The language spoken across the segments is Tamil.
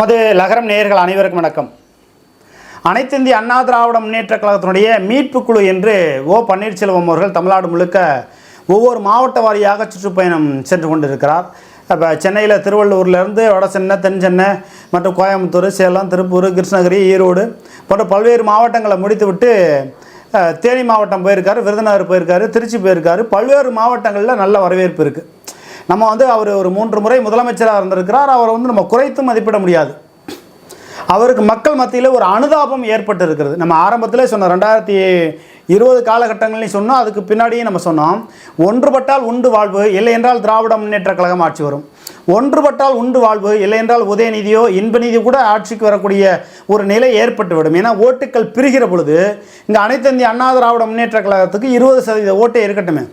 நமது லகரம் நேயர்கள் அனைவருக்கும் வணக்கம். அனைத்து இந்திய அண்ணா திராவிட முன்னேற்ற கழகத்தினுடைய மீட்பு குழு என்று ஓ பன்னீர்செல்வம் அவர்கள் தமிழ்நாடு முழுக்க ஒவ்வொரு மாவட்ட வாரியாக சுற்றுப்பயணம் சென்று கொண்டிருக்கிறார். இப்போ சென்னையில் திருவள்ளூர்லேருந்து வட சென்னை தென் சென்னை மற்றும் கோயம்புத்தூர் சேலம் திருப்பூர் கிருஷ்ணகிரி ஈரோடு போன்ற பல்வேறு மாவட்டங்களை முடித்துவிட்டு தேனி மாவட்டம் போயிருக்காரு விருதுநகர் போயிருக்காரு திருச்சி போயிருக்காரு. பல்வேறு மாவட்டங்களில் நல்ல வரவேற்பு இருக்குது நம்ம வந்து அவர் ஒரு மூன்று முறை முதலமைச்சராக இருந்திருக்கிறார். அவரை வந்து நம்ம குறைத்து மதிப்பிட முடியாது. அவருக்கு மக்கள் மத்தியில் ஒரு அனுதாபம் ஏற்பட்டு இருக்கிறது நம்ம ஆரம்பத்தில் சொன்னோம் ரெண்டாயிரத்தி இருபது காலகட்டங்கள்லையும் சொன்னோம் அதுக்கு பின்னாடியும் நம்ம சொன்னோம் ஒன்றுபட்டால் உண்டு வாழ்வு இல்லை என்றால் திராவிட முன்னேற்ற கழகம் ஆட்சி வரும். ஒன்றுபட்டால் உண்டு வாழ்வு இல்லை என்றால் உதயநிதியோ இன்பநிதி கூட ஆட்சிக்கு வரக்கூடிய ஒரு நிலை ஏற்பட்டுவிடும். ஏன்னா ஓட்டுக்கள் பிரிகிற பொழுது இங்கே அனைத்து இந்திய அண்ணா திராவிட முன்னேற்ற கழகத்துக்கு இருபது சதவீத ஓட்டே இருக்கட்டுமே.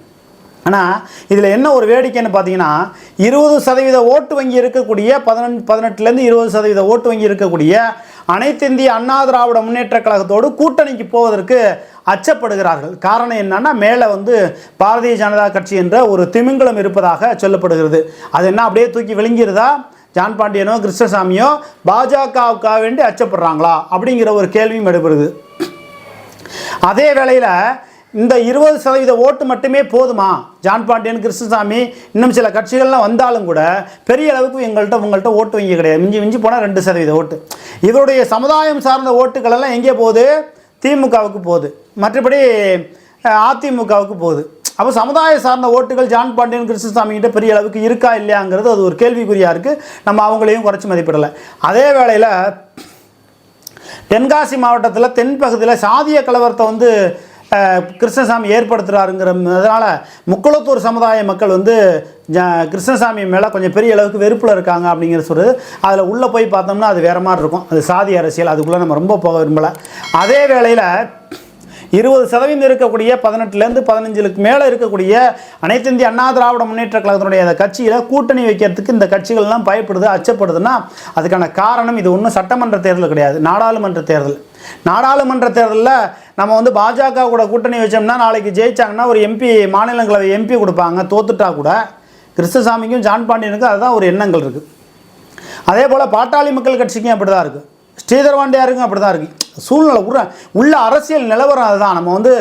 ஆனால் இதில் என்ன ஒரு வேடிக்கைன்னு பார்த்தீங்கன்னா இருபது சதவீத ஓட்டு வங்கி இருக்கக்கூடிய பதினெண் பதினெட்டுலேருந்து இருபது சதவீத ஓட்டு வங்கி இருக்கக்கூடிய அனைத்து இந்திய அண்ணா திராவிட முன்னேற்ற கழகத்தோடு கூட்டணிக்கு போவதற்கு அச்சப்படுகிறார்கள். காரணம் என்னன்னா மேலே வந்து பாரதிய ஜனதா கட்சி என்ற ஒரு திமிங்கலம் இருப்பதாக சொல்லப்படுகிறது. அது என்ன அப்படியே தூக்கி விழுங்கிருதா? ஜான் பாண்டியனோ கிருஷ்ணசாமியோ பாஜகவுக்காக வேண்டி அச்சப்படுறாங்களா? அப்படிங்கிற ஒரு கேள்வியும் எடுபடுது அதே வேளையில் இந்த இருபது சதவீத ஓட்டு மட்டுமே போதுமா? ஜான் பாண்டியன் கிருஷ்ணசாமி இன்னும் சில கட்சிகள்லாம் வந்தாலும் கூட பெரிய அளவுக்கு எங்கள்கிட்ட உங்கள்கிட்ட ஓட்டு வங்கி கிடையாது. மிஞ்சி மிஞ்சி போனால் ரெண்டு சதவீத ஓட்டு. இவருடைய சமுதாயம் சார்ந்த ஓட்டுகள் எல்லாம் எங்கே போகுது? திமுகவுக்கு போகுது. மற்றபடி அதிமுகவுக்கு போகுது. அப்போ சமுதாய சார்ந்த ஓட்டுகள் ஜான் பாண்டியன் கிருஷ்ணசாமி கிட்ட பெரிய அளவுக்கு இருக்கா இல்லையாங்கிறது அது ஒரு கேள்விக்குறியாக இருக்குது நம்ம அவங்களையும் குறைச்சி மதிப்பிடலை. அதே வேளையில் தென்காசி மாவட்டத்தில் தென்பகுதியில் சாதிய கலவரத்தை வந்து கிருஷ்ணசாமி ஏற்படுத்துகிறாருங்கிறதுனால முக்குளத்தூர் சமுதாய மக்கள் வந்து ஜ கிருஷ்ணசாமி மேலே கொஞ்சம் பெரிய அளவுக்கு வெறுப்பில் இருக்காங்க அப்படிங்கிற சொல்கிறது அதில் உள்ளே போய் பார்த்தோம்னா அது வேறு மாதிரி இருக்கும். அது சாதி அரசியல் அதுக்குள்ளே நம்ம ரொம்ப போக விரும்பலை. அதே வேளையில் இருபது சதவீதம் இருக்கக்கூடிய பதினெட்டுலேருந்து பதினஞ்சுக்கு மேலே இருக்கக்கூடிய அனைத்து இந்திய அண்ணா திராவிட முன்னேற்ற கழகத்தினுடைய அந்த கட்சியில் கூட்டணி வைக்கிறதுக்கு இந்த கட்சிகள்லாம் பயப்படுது அச்சப்படுதுன்னா அதுக்கான காரணம் இது ஒன்றும் சட்டமன்ற தேர்தல் கிடையாது. நாடாளுமன்ற தேர்தல். நாடாளுமன்ற தேர்தலில் நம்ம வந்து பாஜக கூட கூட்டணி வச்சோம்னா நாளைக்கு ஜெயிச்சாங்கன்னா ஒரு எம்பி மாநிலங்களவை எம்பி கொடுப்பாங்க. தோத்துட்டா கூட கிருஷ்ணசாமிக்கும் ஜான் பாண்டியனுக்கும் அதுதான் ஒரு எண்ணங்கள் இருக்குது அதே போல் பாட்டாளி மக்கள் கட்சிக்கும் அப்படி தான் இருக்குது ஸ்ரீதர் வாண்டியாருக்கும் அப்படி தான் இருக்குது சூழ்நிலை உள்ள உள்ள அரசியல் நிலவரம் அதுதான். நம்ம வந்து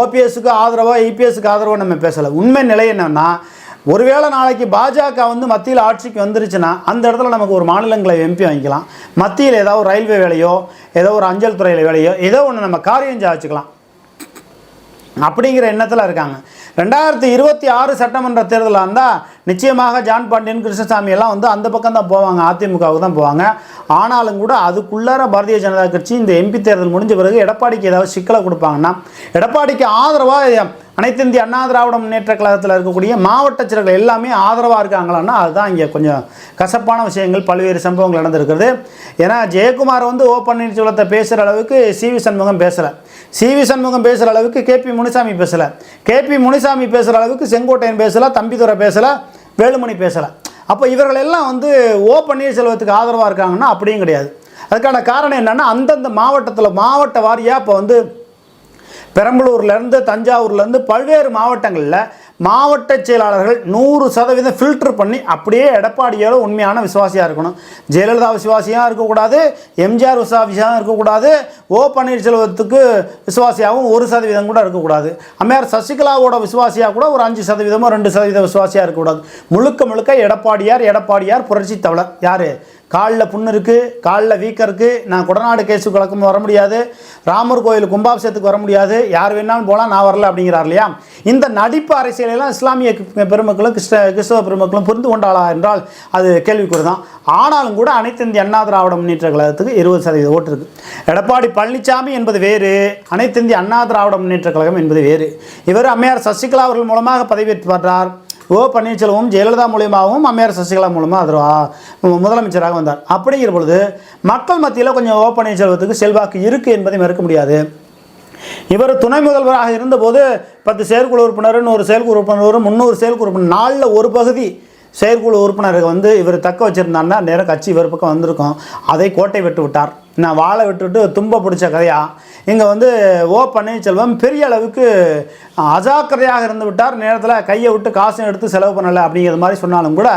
ஓபிஎஸ்க்கு ஆதரவாக இபிஎஸ்க்கு ஆதரவாக நம்ம பேசலை. உண்மை நிலை என்னென்னா ஒருவேளை நாளைக்கு பாஜக வந்து மத்தியில் ஆட்சிக்கு வந்துருச்சுன்னா அந்த இடத்துல நமக்கு ஒரு மாநிலங்களை எம்பி வாங்கிக்கலாம். மத்தியில் ஏதாவது ஒரு ரயில்வே வேலையோ ஏதோ ஒரு அஞ்சல் துறையில் வேலையோ ஏதோ ஒன்று நம்ம காரியம் சாதிச்சுக்கலாம் அப்படிங்கிற எண்ணத்தில் இருக்காங்க. ரெண்டாயிரத்தி இருபத்தி ஆறு சட்டமன்ற தேர்தலாக இருந்தால் நிச்சயமாக ஜான் பாண்டியன் கிருஷ்ணசாமி எல்லாம் வந்து அந்த பக்கம் தான் போவாங்க. அதிமுகவுக்கு தான் போவாங்க. ஆனாலும் கூட அதுக்குள்ளார பாரதிய ஜனதா கட்சி இந்த எம்பி தேர்தல் முடிஞ்ச பிறகு எடப்பாடிக்கு ஏதாவது சிக்கலை கொடுப்பாங்கன்னா எடப்பாடிக்கு ஆதரவாக அனைத்து இந்திய அண்ணா திராவிட முன்னேற்ற கழகத்தில் இருக்கக்கூடிய மாவட்ட செயலர்கள் எல்லாமே ஆதரவாக இருக்காங்களான்னா அதுதான் இங்கே கொஞ்சம் கசப்பான விஷயங்கள் பல்வேறு சம்பவங்கள் நடந்திருக்கிறது. ஏன்னா ஜெயக்குமார் வந்து ஓ பன்னீர்செல்வத்தை பேசுகிற அளவுக்கு சி வி சண்முகம் பேசலை. சி வி சண்முகம் பேசுகிற அளவுக்கு கேபி முனிசாமி பேசலை. கேபி முனிசாமி பேசுகிற அளவுக்கு செங்கோட்டையன் பேசலை தம்பிதுரை பேசலை வேலுமணி பேசலை. அப்போ இவர்கள் எல்லாம் வந்து ஓ பன்னீர்செல்வத்துக்கு ஆதரவாக இருக்காங்கன்னா அப்படியும் கிடையாது. அதுக்கான காரணம் என்னென்னா அந்தந்த மாவட்டத்தில் மாவட்ட வாரியாக இப்போ வந்து பெரம்பலூர்லேருந்து தஞ்சாவூர்லேருந்து பல்வேறு மாவட்டங்களில் மாவட்ட செயலாளர்கள் நூறு சதவீதம் ஃபில்டர் பண்ணி அப்படியே எடப்பாடியோட உண்மையான விசுவாசியாக இருக்கணும். ஜெயலலிதா விசுவாசியாக இருக்கக்கூடாது எம்ஜிஆர் விசுவாசியாக இருக்கக்கூடாது ஓ பன்னீர்செல்வத்துக்கு விசுவாசியாகவும் ஒரு சதவீதம் கூட இருக்கக்கூடாது. அம்மையார் சசிகலாவோட விசுவாசியாக கூட ஒரு அஞ்சு சதவீதமோ ரெண்டு சதவீத விசுவாசியாக இருக்கக்கூடாது. முழுக்க முழுக்க எடப்பாடியார் எடப்பாடியார் புரட்சி தவளர். யார்? காலில் புண்ணு இருக்குது காலில் வீக்கம் இருக்குது நான் குடநாடு கேஸுக்கு வழக்கம் வர முடியாது. ராமர் கோயில் கும்பாபிஷேகத்துக்கு வர முடியாது. யார் வேணாலும் போகலாம் நான் வரல அப்படிங்கிறார் இல்லையா? இந்த நடிப்பு அரசியலெல்லாம் இஸ்லாமிய பெருமக்களும் கிறிஸ்த கிறிஸ்தவ பெருமக்களும் புரிந்து கொண்டாளா என்றால் அது கேள்விக்குறி தான் ஆனாலும் கூட அனைத்து இந்திய அண்ணா திராவிட முன்னேற்ற கழகத்துக்கு இருபது சதவீத ஓட்டு இருக்குது எடப்பாடி பழனிசாமி என்பது வேறு அனைத்து இந்திய அண்ணா திராவிட முன்னேற்ற கழகம் என்பது வேறு. இவர் அம்மையார் சசிகலா அவர்கள் மூலமாக பதவியேற்று வர்றார். ஓ பன்னீர்செல்வம் ஜெயலலிதா மூலியமாகவும் அம்மையார் சசிகலா மூலமாக அது முதலமைச்சராக வந்தார். அப்படிங்கிற பொழுது மக்கள் மத்தியில் கொஞ்சம் ஓ பன்னீர்செல்வத்துக்கு செல்வாக்கு இருக்குது என்பதை மறுக்க முடியாது. இவர் துணை முதல்வராக இருந்தபோது பத்து செயற்குழு உறுப்பினர் ஒரு செயற்குழு உறுப்பினர் முந்நூறு செயற்குழு உறுப்பினர் நாளில் ஒரு பகுதி செயற்குழு உறுப்பினருக்கு வந்து இவர் தக்க வச்சுருந்தாருன்னா நேரம் கட்சி இவர் பக்கம் வந்திருக்கும். அதை கோட்டை விட்டு விட்டார். நான் வாழை விட்டுவிட்டு தும்ப பிடிச்ச கதையா இங்கே வந்து ஓ பன்னீர்செல்வம் பெரிய அளவுக்கு அஜாக்கிரதையாக இருந்து விட்டார். நேரத்தில் கையை விட்டு காசும் எடுத்து செலவு பண்ணலை அப்படிங்கிற மாதிரி சொன்னாலும் கூட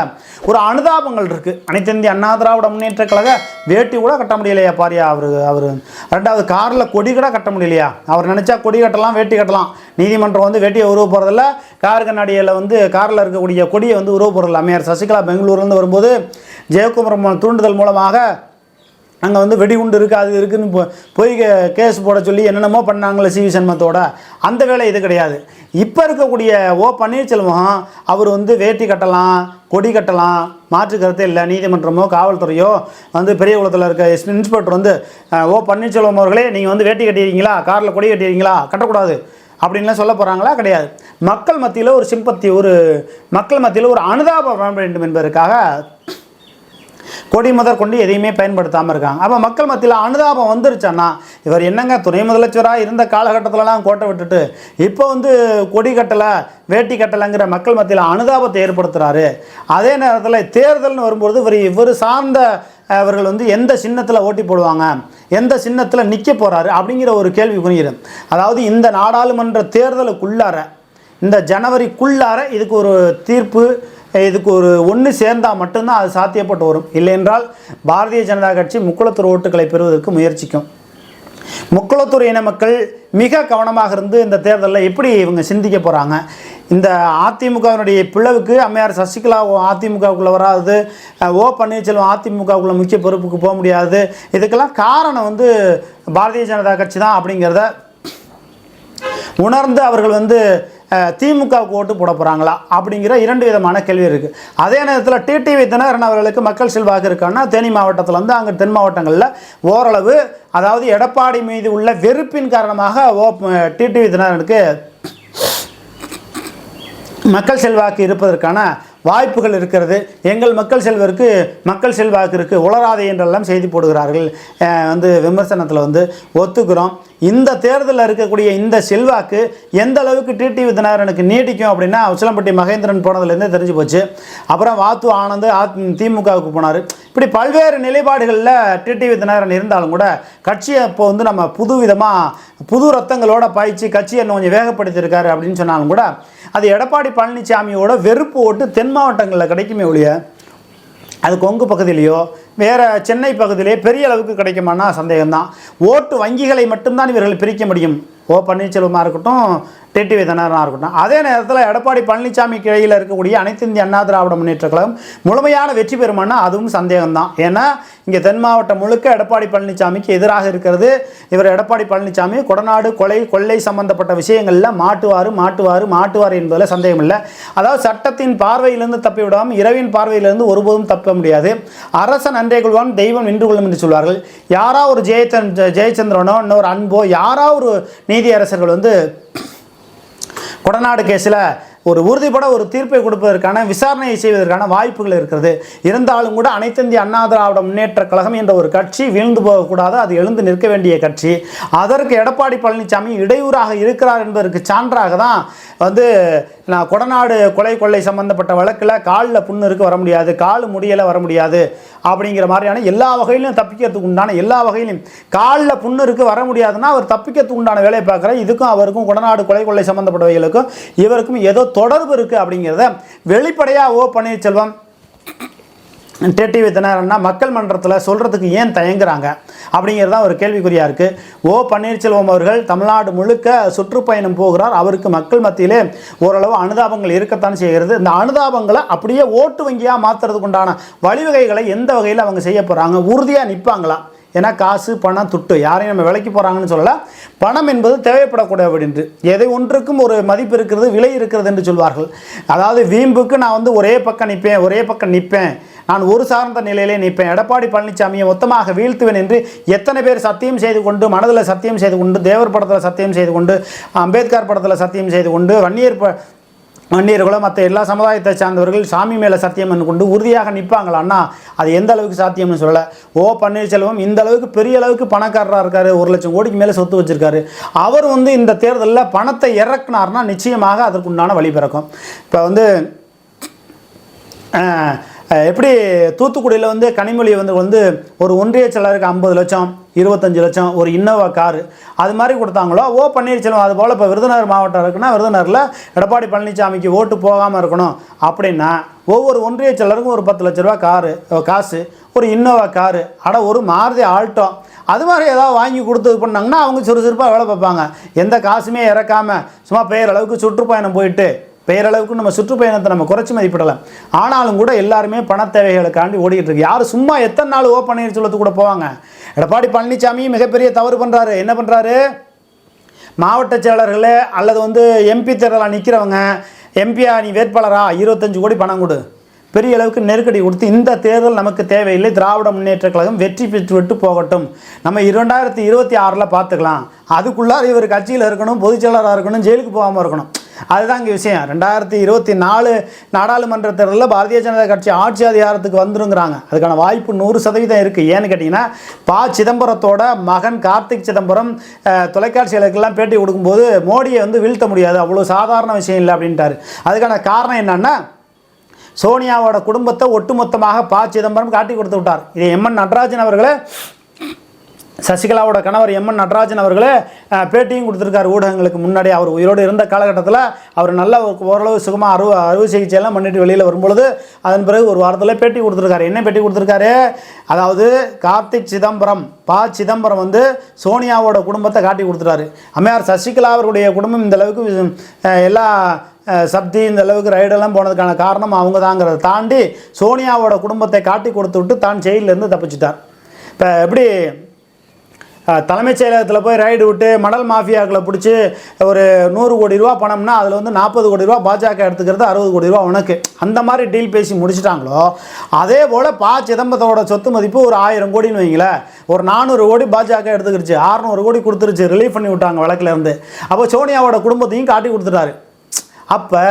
ஒரு அனுதாபங்கள் இருக்குது அனைத்திந்திய அண்ணா திராவிட முன்னேற்ற கழக வேட்டி கூட கட்ட முடியலையா பாரியா அவர் அவர். ரெண்டாவது காரில் கொடி கூட கட்ட முடியலையா? அவர் நினச்சா கொடி கட்டலாம் வேட்டி கட்டலாம். நீதிமன்றம் வந்து வேட்டியை உருவ போகிறதில்ல கார் கண்ணாடியில் வந்து காரில் இருக்கக்கூடிய கொடியை வந்து உருவ போகிறதில்ல அமையார் சசிகலா பெங்களூர்லேருந்து வரும்போது ஜெயக்குமரம் தூண்டுதல் மூலமாக அங்கே வந்து வெடிகுண்டு இருக்குது அது இருக்குதுன்னு போ- போய் கேஸ் போட சொல்லி என்னென்னமோ பண்ணாங்களே சிவி சண்மத்தோட அந்த வேலை இது கிடையாது. இப்போ இருக்கக்கூடிய ஓ பன்னீர்செல்வம் அவர் வந்து வேட்டி கட்டலாம் கொடி கட்டலாம் மாற்று கருத்தே இல்லை. நீதிமன்றமோ காவல்துறையோ வந்து பெரிய குளத்தில் இருக்க எஸ் இன்ஸ்பெக்டர் வந்து ஓ பன்னீர்செல்வம் அவர்களே நீங்கள் வந்து வேட்டி கட்டிடுறீங்களா காரில் கொடி கட்டிடுறீங்களா கட்டக்கூடாது. அப்படின்லாம் சொல்ல போகிறாங்களா கிடையாது. மக்கள் மத்தியில் ஒரு சிம்பத்தி ஒரு மக்கள் மத்தியில் ஒரு அனுதாபம் வேண்டும் என்பதற்காக கொடி முதற் கொண்டு எதையுமே பயன்படுத்தாமல் இருக்காங்க. அப்போ மக்கள் மத்தியில் அனுதாபம் வந்துருச்சான்னா இவர் என்னங்க துணை முதலமைச்சராக இருந்த காலகட்டத்திலலாம் கோட்டை விட்டுட்டு இப்போ வந்து கொடி கட்டலை வேட்டி கட்டலைங்கிற மக்கள் மத்தியில் அனுதாபத்தை ஏற்படுத்துகிறாரு அதே நேரத்தில் தேர்தல்னு வரும்போது இவர் இவர் சார்ந்த அவர்கள் வந்து எந்த சின்னத்தில் ஓட்டி போடுவாங்க எந்த சின்னத்தில் நிற்க போகிறாரு அப்படிங்கிற ஒரு கேள்வி புரியுது. அதாவது இந்த நாடாளுமன்ற தேர்தலுக்குள்ளார இந்த ஜனவரிக்குள்ளார இதுக்கு ஒரு தீர்ப்பு இதுக்கு ஒரு ஒன்று சேர்ந்தால் மட்டும்தான் அது சாத்தியப்பட்டு வரும். இல்லையென்றால் பாரதிய ஜனதா கட்சி முக்குளத்தூர் ஓட்டுகளை பெறுவதற்கு முயற்சிக்கும். முக்குளத்தூர் இன மக்கள் மிக கவனமாக இருந்து இந்த தேர்தலில் எப்படி இவங்க சிந்திக்க போகிறாங்க இந்த அதிமுகவினுடைய பிளவுக்கு அம்மையார் சசிகலா அதிமுகவுக்குள்ளே வராது ஓ பன்னீர்செல்வம் அதிமுகவுக்குள்ள முக்கிய பொறுப்புக்கு போக முடியாது. இதுக்கெல்லாம் காரணம் வந்து பாரதிய ஜனதா கட்சி தான் அப்படிங்கிறத உணர்ந்து அவர்கள் வந்து திமுகவுக்கு ஓட்டு போட போகிறாங்களா அப்படிங்கிற இரண்டு விதமான கேள்வி இருக்குது அதே நேரத்தில் டிடிவி தினகரன் அவர்களுக்கு மக்கள் செல்வாக்கு இருக்கான்னா தேனி மாவட்டத்தில் வந்து அங்கே தென் மாவட்டங்களில் ஓரளவு அதாவது எடப்பாடி மீது உள்ள வெறுப்பின் காரணமாக ஓ டிடிவி தினகரனுக்கு மக்கள் செல்வாக்கு இருப்பதற்கான வாய்ப்புகள் இருக்கிறது. எங்கள் மக்கள் செல்வருக்கு மக்கள் செல்வாக்கு இருக்குது உளராதே என்றெல்லாம் செய்தி போடுகிறார்கள். வந்து விமர்சனத்தில் வந்து ஒத்துக்கிறோம். இந்த தேர்தலில் இருக்கக்கூடிய இந்த செல்வாக்கு எந்த அளவுக்கு டிடிவி தினகரனுக்கு நீடிக்கும் அப்படின்னா உச்சலம்பட்டி மகேந்திரன் போனதுலேருந்தே தெரிஞ்சு போச்சு. அப்புறம் வாத்து ஆனந்த் ஆத் திமுகவுக்கு போனார். இப்படி பல்வேறு நிலைப்பாடுகளில் டிடிவி தினகரன் இருந்தாலும் கூட கட்சியை இப்போ வந்து நம்ம புது விதமாக புது ரத்தங்களோட பாய்ச்சி கட்சியை இன்னும் கொஞ்சம் வேகப்படுத்தியிருக்காரு அப்படின்னு சொன்னாலும் கூட அது எடப்பாடி பழனிசாமியோட வெறுப்பு ஓட்டு தென் மாவட்டங்களில் கிடைக்குமே ஒழிய அது கொங்கு பகுதியிலையோ வேறு சென்னை பகுதியிலே பெரிய அளவுக்கு கிடைக்குமானா சந்தேகம்தான். ஓட்டு வங்கிகளை மட்டும்தான் இவர்கள் பிரிக்க முடியும். ஓ பன்னீர்செல்வமாக இருக்கட்டும் டிடிவி தினகரனாக இருக்கட்டும். அதே நேரத்தில் எடப்பாடி பழனிசாமி கிளையில் இருக்கக்கூடிய அனைத்து இந்திய அண்ணா திராவிட முன்னேற்ற கழகம் முழுமையான வெற்றி பெறுமானா அதுவும் சந்தேகம்தான். ஏன்னா இங்கே தென் மாவட்டம் முழுக்க எடப்பாடி பழனிசாமிக்கு எதிராக இருக்கிறது. இவர் எடப்பாடி பழனிசாமி கொடநாடு கொலை கொள்ளை சம்பந்தப்பட்ட விஷயங்களில் மாட்டுவார் மாட்டுவார் மாட்டுவார் என்பதில் சந்தேகம் இல்லை அதாவது சட்டத்தின் பார்வையிலிருந்து தப்பி விடாமல் இரவின் பார்வையிலிருந்து ஒருபோதும் தப்ப முடியாது. அரசன் அன்றே கொள்வான் தெய்வம் நின்று கொள்ளும் என்று சொல்வார்கள். யாரா ஒரு ஜெயச்சந்திர ஜெயச்சந்திரனோ இன்னொரு அன்போ யாரா ஒரு நீதியரசர்கள் வந்து கொடநாடு கேஸில் ஒரு உறுதிப்பட ஒரு தீர்ப்பை கொடுப்பதற்கான விசாரணையை செய்வதற்கான வாய்ப்புகள் இருக்கிறது. இருந்தாலும் கூட அனைத்து இந்திய அண்ணா திராவிட முன்னேற்ற கழகம் என்ற ஒரு கட்சி வீழ்ந்து போகக்கூடாது. அது எழுந்து நிற்க வேண்டிய கட்சி. அதற்கு எடப்பாடி பழனிசாமி இடையூறாக இருக்கிறார் என்பதற்கு சான்றாக தான் வந்து நான் கொடநாடு கொலை கொள்ளை சம்பந்தப்பட்ட வழக்கில் காலில் புண்ணு இருக்கு வர முடியாது. கால் முடியலை வர முடியாது. அப்படிங்கிற மாதிரியான எல்லா வகையிலும் தப்பிக்கிறதுக்கு உண்டான எல்லா வகையிலும் காலில் புண்ணுருக்கு வர முடியாதுன்னா அவர் தப்பிக்கிறதுக்கு உண்டான வேலையை பார்க்குற இதுக்கும் அவருக்கும் கொடநாடு கொலை கொள்ளை சம்பந்தப்பட்டவைகளுக்கும் இவருக்கும் ஏதோ தொடர்பு இருக்குது அப்படிங்கிறத வெளிப்படையாக ஓ பன்னீர்செல்வம் டெட்டி தினகரன்னா மக்கள் மன்றத்தில் சொல்கிறதுக்கு ஏன் தயங்குறாங்க அப்படிங்கிறது தான் ஒரு கேள்விக்குறியாக இருக்குது ஓ பன்னீர்செல்வம் அவர்கள் தமிழ்நாடு முழுக்க சுற்றுப்பயணம் போகிறார். அவருக்கு மக்கள் மத்தியிலே ஓரளவு அனுதாபங்கள் இருக்கத்தான் செய்கிறது. இந்த அனுதாபங்களை அப்படியே ஓட்டு வங்கியாக மாற்றுறதுக்கு உண்டான வழிவகைகளை எந்த வகையில் அவங்க செய்ய போகிறாங்க உறுதியாக நிற்பாங்களா ஏன்னா காசு பணம் துட்டு யாரையும் நம்ம விலைக்கு போகிறாங்கன்னு சொல்லல. பணம் என்பது தேவைப்படக்கூடிய அப்படின்ட்டு எதை ஒன்றுக்கும் ஒரு மதிப்பு இருக்கிறது விலை இருக்கிறது என்று சொல்வார்கள். அதாவது வீம்புக்கு நான் வந்து ஒரே பக்கம் நிற்பேன் ஒரே பக்கம் நிற்பேன் நான் ஒரு சார்ந்த நிலையிலே நிற்பேன் எடப்பாடி பழனிசாமியை மொத்தமாக வீழ்த்துவேன் என்று எத்தனை பேர் சத்தியம் செய்து கொண்டு மனதில் சத்தியம் செய்து கொண்டு தேவர் படத்தில் சத்தியம் செய்து கொண்டு அம்பேத்கர் படத்தில் சத்தியம் செய்து கொண்டு வன்னியர் ப வன்னியர்களோ மற்ற எல்லா சமுதாயத்தை சார்ந்தவர்கள் சாமி மேலே சத்தியம் என்று கொண்டு உறுதியாக நிற்பாங்களான்னா அது எந்த அளவுக்கு சாத்தியம்னு சொல்லலை. ஓ பன்னீர்செல்வம் இந்த அளவுக்கு பெரிய அளவுக்கு பணக்காரராக இருக்காரு. ஒரு லட்சம் கோடிக்கு மேலே சொத்து வச்சிருக்காரு. அவர் வந்து இந்த தேர்தலில் பணத்தை இறக்குனார்னா நிச்சயமாக அதற்குண்டான வழி பிறக்கும். இப்போ வந்து எப்படி தூத்துக்குடியில் வந்து கனிமொழி வந்து வந்து ஒரு ஒன்றிய செயலருக்கு ஐம்பது லட்சம் இருபத்தஞ்சு லட்சம் ஒரு இன்னோவா காரு அது மாதிரி கொடுத்தாங்களோ ஓ பன்னீர்செல்வம் அது போல் இப்போ விருதுநகர் மாவட்டம் இருக்குன்னா விருதுநகரில் எடப்பாடி பழனிசாமிக்கு ஓட்டு போகாமல் இருக்கணும் அப்படின்னா ஒவ்வொரு ஒன்றிய செயலருக்கும் ஒரு பத்து லட்ச ரூபா காரு காசு ஒரு இன்னோவா காரு அட ஒரு மாருதி ஆல்ட்டோ அது மாதிரி ஏதாவது வாங்கி கொடுத்து இது பண்ணாங்கன்னா அவங்க சுறுசுறுப்பாக வேலை பார்ப்பாங்க. எந்த காசுமே இறக்காமல் சும்மா பெயரளவுக்கு சுற்றுப்பயணம் போயிட்டு பெயரளவுக்கு நம்ம சுற்றுப்பயணத்தை நம்ம குறைச்சி மதிப்பிடலாம். ஆனாலும் கூட எல்லாருமே பண தேவைகளுக்காண்டி ஓடிக்கிட்டு இருக்கு. யார் சும்மா எத்தனை நாள் ஓ சொல்லத்து கூட போவாங்க. எடப்பாடி பழனிசாமி மிகப்பெரிய தவறு பண்ணுறாரு என்ன பண்ணுறாரு மாவட்ட செயலர்கள் அல்லது வந்து எம்பி தேர்தலாக நிற்கிறவங்க எம்பியா நீ வேட்பாளரா? இருபத்தஞ்சு கோடி பணம் கொடு. பெரிய அளவுக்கு நெருக்கடி கொடுத்து இந்த தேர்தல் நமக்கு தேவையில்லை. திராவிட முன்னேற்ற கழகம் வெற்றி பெற்று விட்டு போகட்டும். நம்ம இரண்டாயிரத்தி இருபத்தி ஆறில் பார்த்துக்கலாம். அதுக்குள்ளார இவர் கட்சியில் இருக்கணும் பொதுச் செயலராக இருக்கணும் ஜெயிலுக்கு போகாமல் இருக்கணும். அதுதான் இங்கே விஷயம். ரெண்டாயிரத்தி இருபத்தி நாலு நாடாளுமன்ற தேர்தலில் பாரதிய ஜனதா கட்சி ஆட்சி அதிகாரத்துக்கு வந்துருங்கிறாங்க. அதுக்கான வாய்ப்பு நூறு சதவீதம் இருக்குது ஏன்னு கேட்டிங்கன்னா பா சிதம்பரத்தோட மகன் கார்த்திக் சிதம்பரம் தொலைக்காட்சிகளுக்கெல்லாம் பேட்டி கொடுக்கும்போது மோடியை வந்து வீழ்த்த முடியாது. அவ்வளோ சாதாரண விஷயம் இல்லை அப்படின்ட்டாரு. அதுக்கான காரணம் என்னென்னா சோனியாவோட குடும்பத்தை ஒட்டுமொத்தமாக ப சிதம்பரம் காட்டி கொடுத்து விட்டார். இது எம்என் நடராஜன் அவர்களே சசிகலாவோட கணவர் எம்என் நடராஜன் அவர்களே பேட்டியும் கொடுத்துருக்காரு ஊடகங்களுக்கு முன்னாடி. அவர் உயிரோடு இருந்த காலகட்டத்தில் அவர் நல்ல ஓரளவு சுகமாக அறுவை அறுவை சிகிச்சையெல்லாம் பண்ணிட்டு வெளியில் வரும்பொழுது அதன் பிறகு ஒரு வாரத்தில் பேட்டி கொடுத்துருக்காரு. என்ன பேட்டி கொடுத்துருக்காரு? அதாவது கார்த்திக் சிதம்பரம் ப சிதம்பரம் வந்து சோனியாவோட குடும்பத்தை காட்டி கொடுத்துட்டாரு. அம்மையார் சசிகலா அவருடைய குடும்பம் இந்த அளவுக்கு எல்லா சப்தி இந்த அளவுக்கு ரைடெல்லாம் போனதுக்கான காரணம் அவங்க தாங்கிறத தாண்டி சோனியாவோட குடும்பத்தை காட்டி கொடுத்து விட்டு தான் ஜெயிலிருந்து தப்பிச்சிட்டார். இப்போ எப்படி தலைமைச் செயலகத்தில் போய் ரைடு விட்டு மணல் மாஃபியாக்களை பிடிச்சி ஒரு நூறு கோடி ரூபா பணம்னா அதில் வந்து நாற்பது கோடி ரூபா பாஜக எடுத்துக்கிறது அறுபது கோடி ரூபா உனக்கு. அந்த மாதிரி டீல் பேசி முடிச்சிட்டாங்களோ? அதே போல் பா சிதம்பரத்தோட சொத்து மதிப்பு ஒரு ஆயிரம் கோடின்னு வைங்களேன். ஒரு நானூறு கோடி பாஜக எடுத்துக்கிடுச்சு அறநூறு கோடி கொடுத்துருச்சு. ரிலீஃப் பண்ணி விட்டாங்க வழக்குல இருந்து அப்போ சோனியாவோட குடும்பத்தையும் காட்டி கொடுத்துட்டாரு. அப்போ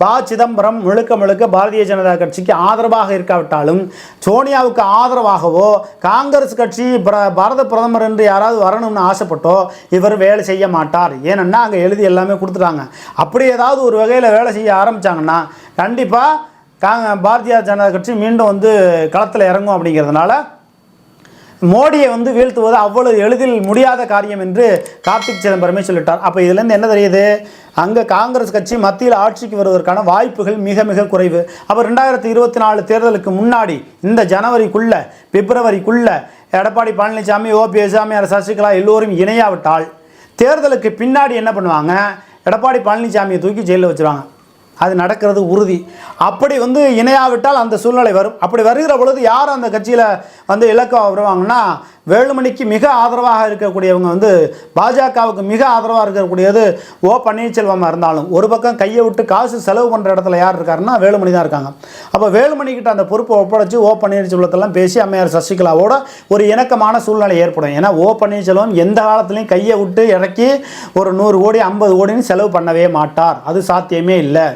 ப சிதம்பரம் முழுக்க முழுக்க பாரதிய ஜனதா கட்சிக்கு ஆதரவாக இருக்காவிட்டாலும் சோனியாவுக்கு ஆதரவாகவோ காங்கிரஸ் கட்சி பிர பாரத பிரதமர் என்று யாராவது வரணும்னு ஆசைப்பட்டோ இவர் வேலை செய்ய மாட்டார். ஏனென்னா அங்கே எழுதி எல்லாமே கொடுத்துட்டாங்க. அப்படி ஏதாவது ஒரு வகையில் வேலை செய்ய ஆரம்பித்தாங்கன்னா கண்டிப்பாக காங்க பாரதிய ஜனதா கட்சி மீண்டும் வந்து களத்தில் இறங்கும் அப்படிங்கிறதுனால மோடியை வந்து வீழ்த்துவது அவ்வளவு எளிதில் முடியாத காரியம் என்று கார்த்திக் சிதம்பரமே சொல்லிட்டார். அப்போ இதுலேருந்து என்ன தெரியுது? அங்கே காங்கிரஸ் கட்சி மத்தியில் ஆட்சிக்கு வருவதற்கான வாய்ப்புகள் மிக மிக குறைவு. அப்போ ரெண்டாயிரத்தி இருபத்தி நாலு தேர்தலுக்கு முன்னாடி இந்த ஜனவரிக்குள்ள பிப்ரவரிக்குள்ள எடப்பாடி பழனிசாமி ஓபிஎஸ் அரசு சசிகலா எல்லோரும் இணையாவிட்டால் தேர்தலுக்கு பின்னாடி என்ன பண்ணுவாங்க? எடப்பாடி பழனிசாமியை தூக்கி ஜெயிலில் வச்சுருவாங்க. அது நடக்கிறது உறுதி. அப்படி வந்து இணையாவிட்டால் அந்த சூழ்நிலை வரும். அப்படி வருகிற பொழுது யார் அந்த கட்சியில் வந்து இலக்கம் வருவாங்கன்னா வேலுமணிக்கு மிக ஆதரவாக இருக்கக்கூடியவங்க வந்து பாஜகவுக்கு மிக ஆதரவாக இருக்கக்கூடியது ஓ பன்னீர்செல்வமாக இருந்தாலும். ஒரு பக்கம் கையை விட்டு காசு செலவு பண்ணுற இடத்துல யார் இருக்காருன்னா வேலுமணி தான் இருக்காங்க. அப்போ வேலுமணி கிட்ட அந்த பொறுப்பை ஒப்படைச்சு ஓ பன்னீர்செல்வத்தெல்லாம் பேசி அம்மையார் சசிகலாவோட ஒரு இணக்கமான சூழ்நிலை ஏற்படும். ஏன்னா ஓ பன்னீர்செல்வம் எந்த காலத்துலையும் கையை விட்டு இறக்கி ஒரு நூறு கோடி ஐம்பது கோடின்னு செலவு பண்ணவே மாட்டார். அது சாத்தியமே இல்லை.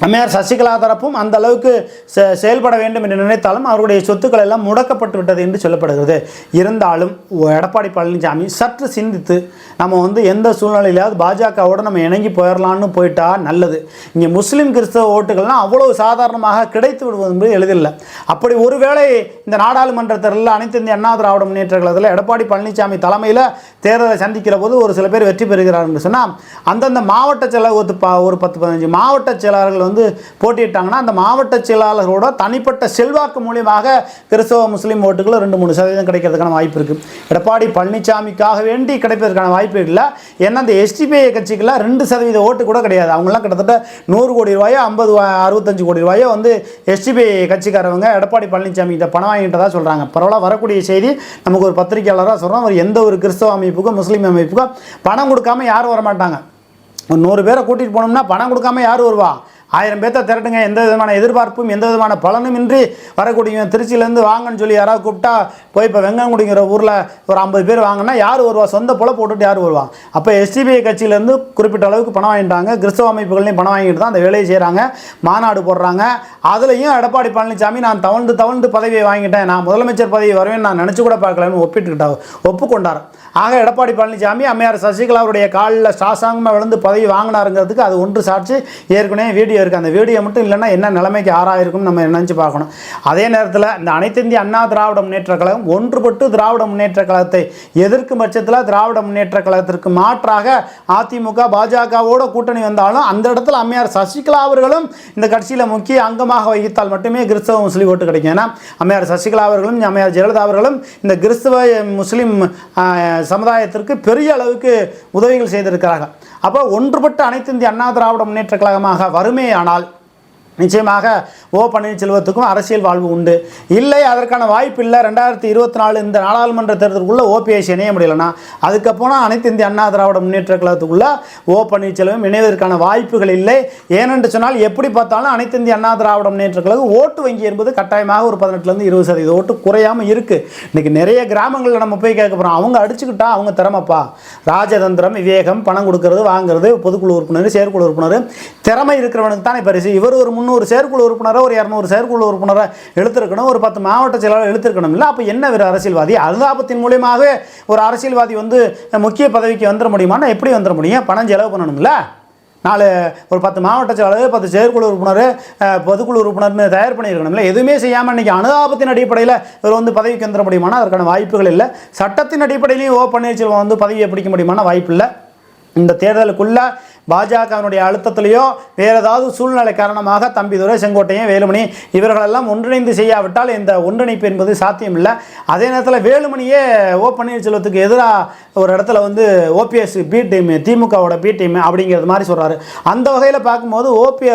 அம்மையார் சசிகலா தரப்பும் அந்த அளவுக்கு செ- செயல்பட வேண்டும் என்று நினைத்தாலும் அவருடைய சொத்துக்கள் எல்லாம் முடக்கப்பட்டு விட்டது என்று சொல்லப்படுகிறது. இருந்தாலும் எடப்பாடி பழனிசாமி சற்று சிந்தித்து நம்ம வந்து எந்த சூழ்நிலையிலாவது பாஜகவோட நம்ம இணங்கி போயிடலான்னு போயிட்டா நல்லது. இங்கே முஸ்லீம் கிறிஸ்தவ ஓட்டுகள்லாம் அவ்வளவு சாதாரணமாக கிடைத்து விடுவது என்பது எளிதில்லை. அப்படி ஒருவேளை இந்த நாடாளுமன்ற தேர்தலில் அனைத்து இந்திய அண்ணா திராவிட முன்னேற்ற கழகத்தில் எடப்பாடி பழனிசாமி தலைமையில் தேர்தலை சந்திக்கிற போது ஒரு சில பேர் வெற்றி பெறுகிறார்கள் என்று சொன்னால் அந்தந்த மாவட்ட செயலர் ஒரு பத்து பதினஞ்சு மாவட்ட செயலாளர்கள் வந்து போட்டியிட்டாங்கன்னா அந்த மாவட்ட செயலாளர்களோட தனிப்பட்ட செல்வாக்கு மூலியமாக கிறிஸ்தவ முஸ்லீம் ஓட்டுகள் ரெண்டு மூணு சதவீதம் கிடைக்கிறதுக்கான வாய்ப்பு இருக்குது எடப்பாடி பழனிசாமிக்காக வேண்டி கிடைப்பதற்கான வாய்ப்பு இல்லை. ஏன்னா அந்த எஸ்டிபிஐ கட்சிக்கெல்லாம் ரெண்டு சதவீத ஓட்டு கூட கிடையாது. அவங்களாம் கிட்டத்தட்ட நூறு கோடி ரூபாயோ ஐம்பது அறுபத்தஞ்சு கோடி ரூபாயோ வந்து எஸ்டிபிஐ கட்சிக்காரவங்க எடப்பாடி பழனிசாமி கிட்ட பணம் வாங்கிட்டதாக சொல்கிறாங்க பரவாயில்ல வரக்கூடிய செய்தி நமக்கு ஒரு பத்திரிகையாளராக சொல்கிறோம் அவர் எந்த ஒரு கிறிஸ்தவ அமைப்புக்கும் முஸ்லீம் அமைப்புக்கும் பணம் கொடுக்காம யாரும் வர மாட்டாங்க ஒரு நூறு பேரை கூட்டிகிட்டு போனோம்னா பணம் கொடுக்காம யார் வருவா? ஆயிரம் பேர்த்த திரட்டுங்க. எந்த விதமான எதிர்பார்ப்பும் எந்த விதமான பலனும் இன்றி வரக்கூடிய திருச்சியிலேருந்து வாங்கன்னு சொல்லி யாராவது கூப்பிட்டா போய் இப்போ வெங்கங்குடிங்கிற ஊரில் ஒரு ஐம்பது பேர் வாங்கினா யார் வருவா? சொந்த பொல போட்டுட்டு யார் வருவா? அப்போ எஸ்டிபிஐ கட்சியிலேருந்து குறிப்பிட்ட அளவுக்கு பணம் வாங்கிட்டாங்க. கிறிஸ்தவ அமைப்புகள்லையும் பணம் வாங்கிட்டு தான் அந்த வேலையை செய்கிறாங்க மாநாடு போடுறாங்க. அதுலேயும் எடப்பாடி பழனிசாமி நான் தவழ்ந்து தவழ்ந்து பதவியை வாங்கிட்டேன். நான் முதலமைச்சர் பதவி வருவேன் நான் நினச்சி கூட பார்க்கலன்னு ஒப்பிட்டுக்கிட்டா ஒப்புக்கொண்டார். ஆக எடப்பாடி பழனிசாமி அம்மையார் சசிகலா அவருடைய காலில் சாசாங்கமாக விழுந்து பதவி வாங்கினாருங்கிறதுக்கு அது ஒன்று சாட்சி. ஏற்கனவே வீடியோ வீடியோ இருக்குது அந்த வீடியோ மட்டும் இல்லைன்னா என்ன நிலைமைக்கு ஆறாயிருக்கும்னு நம்ம நினச்சி பார்க்கணும். அதே நேரத்தில் இந்த அனைத்து இந்திய அண்ணா திராவிட முன்னேற்ற கழகம் ஒன்றுபட்டு திராவிட முன்னேற்ற கழகத்தை எதிர்க்கும் பட்சத்தில் திராவிட முன்னேற்ற கழகத்திற்கு மாற்றாக அதிமுக பாஜகவோட கூட்டணி வந்தாலும் அந்த இடத்துல அம்மையார் சசிகலா அவர்களும் இந்த கட்சியில் முக்கிய அங்கமாக வகித்தால் மட்டுமே கிறிஸ்தவ முஸ்லீம் ஓட்டு கிடைக்கும். ஏன்னா அம்மையார் சசிகலா அவர்களும் அம்மையார் ஜெயலலிதா அவர்களும் இந்த கிறிஸ்தவ முஸ்லீம் சமுதாயத்திற்கு பெரிய அளவுக்கு உதவிகள் செய்திருக்கிறார்கள். அப்போ ஒன்றுபட்ட அனைத்து இந்திய அண்ணா திராவிட முன்னேற்ற கழகமாக வருமேயானால் நிச்சயமாக ஓ பன்னீர்செல்வத்துக்கும் அரசியல் வாழ்வு உண்டு. இல்லை அதற்கான வாய்ப்பு இல்லை ரெண்டாயிரத்தி இருபத்தி நாலு இந்த நாடாளுமன்ற தேர்தலுக்குள்ளே ஓபிஎஸ் இணைய முடியலன்னா அதுக்கப்புறம் அனைத்து இந்திய அண்ணா திராவிட முன்னேற்ற கழகத்துக்குள்ளே ஓ பன்னீர்செல்வம் இணைவதற்கான வாய்ப்புகள் இல்லை. ஏனென்று சொன்னால் எப்படி பார்த்தாலும் அனைத்து இந்திய அண்ணா திராவிட முன்னேற்ற கழகம் ஓட்டு வங்கி என்பது கட்டாயமாக ஒரு பதினெட்டுலேருந்து இருபது சதவீத ஓட்டு குறையாமல் இருக்குது இன்றைக்கி நிறைய கிராமங்களில் நம்ம போய் கேட்க போகிறோம் அவங்க அடிச்சுக்கிட்டா அவங்க திறமைப்பா? ராஜதந்திரம் விவேகம் பணம் கொடுக்கறது வாங்குறது பொதுக்குழு உறுப்பினர் செயற்குழு உறுப்பினர். திறமை இருக்கிறவனுக்கு தானே பரிசு. இவர் ஒரு முந்நூறு செயற்குழு உறுப்பினர் ஒரு இரநூறு செயற்குழு உறுப்பினரை எழுத்திருக்கணும் ஒரு பத்து மாவட்ட செயலாளர் எழுத்திருக்கணும் இல்லை அப்போ என்ன ஒரு அரசியல்வாதி? அனுதாபத்தின் மூலியமாக ஒரு அரசியல்வாதி வந்து முக்கிய பதவிக்கு வந்துட முடியுமான்னா எப்படி வந்துட முடியும்? பணம் செலவு பண்ணணும்ல? நாலு ஒரு பத்து மாவட்ட செயலாளர் பத்து செயற்குழு உறுப்பினர் பொதுக்குழு உறுப்பினர்னு தயார் பண்ணியிருக்கணும்ல எதுவுமே செய்யாமல் இன்றைக்கி அனுதாபத்தின் அடிப்படையில் இவர் வந்து பதவிக்கு வந்துட முடியுமானா அதற்கான வாய்ப்புகள் இல்லை. சட்டத்தின் அடிப்படையிலையும் ஓ பன்னீர்செல்வம் வந்து பதவியை பிடிக்க முடியுமான வாய்ப்பு இல்லை. இந்த தேர்தலுக்குள்ளே பாஜகவினுடைய அழுத்தத்திலேயோ வேறு ஏதாவது சூழ்நிலை காரணமாக தம்பிதுரை செங்கோட்டையன் வேலுமணி இவர்களெல்லாம் ஒன்றிணைந்து செய்யாவிட்டால் இந்த ஒன்றிணைப்பு என்பது சாத்தியமில்லை. அதே நேரத்தில் வேலுமணியே ஓ பன்னீர்செல்வத்துக்கு எதிராக ஒரு இடத்துல வந்து ஓபிஎஸ் பி டீம் திமுகவோட பி டீம் அப்படிங்கிறது மாதிரி சொல்கிறாரு அந்த வகையில் பார்க்கும்போது ஓபி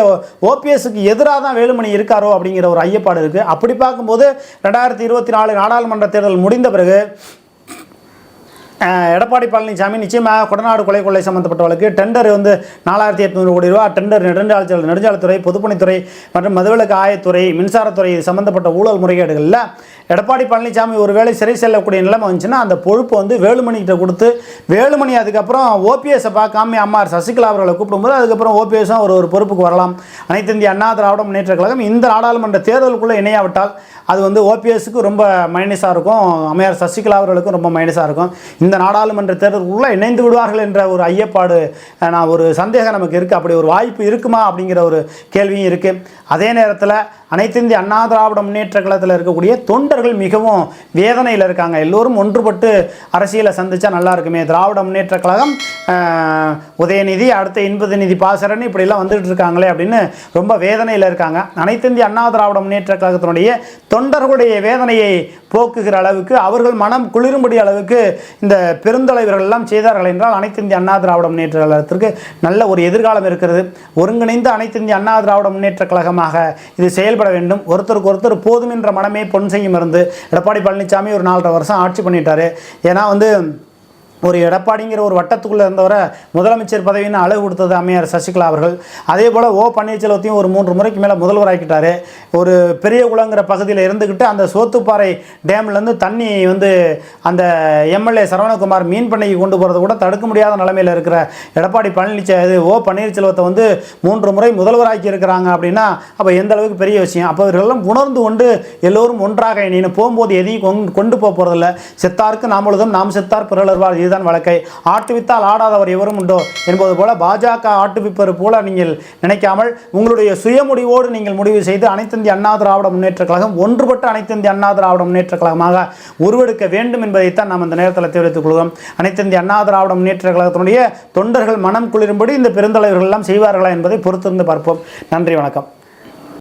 ஓபிஎஸ்க்கு எதிராக தான் வேலுமணி இருக்காரோ அப்படிங்கிற ஒரு ஐயப்பாடு இருக்குது அப்படி பார்க்கும்போது ரெண்டாயிரத்தி இருபத்தி நாலு நாடாளுமன்ற தேர்தல் முடிந்த பிறகு எடப்பாடி பழனிசாமி நிச்சயமாக கொடநாடு கொலை கொள்ளை சம்பந்தப்பட்ட வழக்கு டெண்டர் வந்து நாலாயிரத்தி எட்நூறு கோடி ரூபா டெண்டர் நெடுஞ்சாலை நெடுஞ்சாலைத்துறை பொதுப்பணித்துறை மற்றும் மதுவிலக்கு ஆயத்துறை மின்சாரத்துறை சம்பந்தப்பட்ட ஊழல் முறைகேடுகளில் எடப்பாடி பழனிசாமி ஒரு வேளை சிறை செல்லக்கூடிய நிலைமை வந்துச்சுன்னா அந்த பொறுப்பு வந்து வேலுமணிகிட்ட கொடுத்து வேலுமணி அதுக்கப்புறம் ஓபிஎஸ்ஸை பார்க்காம அம்மார் சசிகலா அவர்களை கூப்பிடும்போது அதுக்கப்புறம் ஓபிஎஸும் ஒரு ஒரு பொறுப்புக்கு வரலாம். அனைத்து இந்திய அண்ணா திராவிட முன்னேற்ற கழகம் இந்த நாடாளுமன்ற தேர்தலுக்குள்ளே இணையாவிட்டால் அது வந்து ஓபிஎஸ்க்கு ரொம்ப மைனஸாக இருக்கும். அம்மையார் சசிகலா அவர்களுக்கும் ரொம்ப மைனஸாக இருக்கும். இந்த நாடாளுமன்ற தேர்தலுக்குள்ளே இணைந்து விடுவார்கள் என்ற ஒரு ஐயப்பாடு நான் ஒரு சந்தேகம் நமக்கு இருக்குது அப்படி ஒரு வாய்ப்பு இருக்குமா அப்படிங்கிற ஒரு கேள்வியும் இருக்குது அதே நேரத்தில் அனைத்து இந்திய அண்ணா திராவிட முன்னேற்ற கழகத்தில் இருக்கக்கூடிய தொண்டர்கள் மிகவும் வேதனையில் இருக்காங்க. எல்லோரும் ஒன்றுபட்டு அரசியலை சந்தித்தா நல்லா இருக்குமே. திராவிட முன்னேற்ற கழகம் உதயநிதி அடுத்த இன்பது நிதி பாசரன் இப்படிலாம் வந்துட்டு இருக்காங்களே அப்படின்னு ரொம்ப வேதனையில் இருக்காங்க. அனைத்து இந்திய அண்ணா திராவிட முன்னேற்ற கழகத்தினுடைய தொண்டர்களுடைய வேதனையை போக்குகிற அளவுக்கு அவர்கள் மனம் குளிரும்படி அளவுக்கு இந்த பெருந்தலைவர்கள் எல்லாம் செய்தார்கள் என்றால் அனைத்து இந்திய அண்ணா திராவிட முன்னேற்ற கழகத்திற்கு நல்ல ஒரு எதிர்காலம் இருக்கிறது. ஒருங்கிணைந்த அனைத்து இந்திய அண்ணா திராவிட முன்னேற்ற கழகமாக இது செயல்பட வேண்டும். ஒருத்தருக்கு ஒருத்தர் போதும் என்ற மனமே பொன் செய்யும் இருந்து. எடப்பாடி பழனிசாமி ஒரு நாலரை வருஷம் ஆட்சி பண்ணிட்டாரு. ஏன்னா வந்து ஒரு எடப்பாடிங்கிற ஒரு வட்டத்துக்குள்ளே இருந்தவரை முதலமைச்சர் பதவின்னு அழகு கொடுத்தது அம்மையார் சசிகலா அவர்கள். அதே போல் ஓ பன்னீர்செல்வத்தையும் ஒரு மூன்று முறைக்கு மேலே முதல்வராக்கிட்டாரு ஒரு பெரிய குளங்கிற பகுதியில் இருந்துக்கிட்டு அந்த சோத்துப்பாறை டேம்லேருந்து தண்ணி வந்து அந்த எம்எல்ஏ சரவணகுமார் மீன் பண்ணைக்கு கொண்டு போகிறத கூட தடுக்க முடியாத நிலமையில் இருக்கிற எடப்பாடி பழனிசாமி ஓ பன்னீர்செல்வத்தை வந்து மூன்று முறை முதல்வராக்கி இருக்கிறாங்க அப்படின்னா அப்போ எந்த அளவுக்கு பெரிய விஷயம்? அப்போ இவர்களெல்லாம் உணர்ந்து கொண்டு எல்லோரும் ஒன்றாக இணைன்னு போகும்போது எதையும் கொண்டு கொண்டு போக போகிறதில்ல செத்தாருக்கு நாமளுதும் நாம் செத்தார் பிறலர்வார் இதுதான் வழக்கை. ஆட்டுவித்தால் ஆடாதவர் எவரும் உண்டோ? என்பது போல பாஜக ஆட்டுவிப்பது போல நீங்கள் நினைக்காமல் உங்களுடைய சுயமுடிவோடு நீங்கள் முடிவு செய்து அனைத்து இந்திய அண்ணா திராவிட முன்னேற்ற கழகம் ஒன்றுபட்ட அனைத்து இந்திய அண்ணா திராவிட முன்னேற்ற கழகமாக உருவெடுக்க வேண்டும் என்பதைத்தான் நாம் இந்த நேரத்தில் தெரிவித்துக் கொள்கிறோம். அனைத்து இந்திய அண்ணா திராவிட முன்னேற்ற கழகத்தினுடைய தொண்டர்கள் மனம் குளிரும்படி இந்த பெருந்தலைவர்கள் எல்லாம் செய்வார்களா என்பதை பொறுத்திருந்து பார்ப்போம். நன்றி வணக்கம்.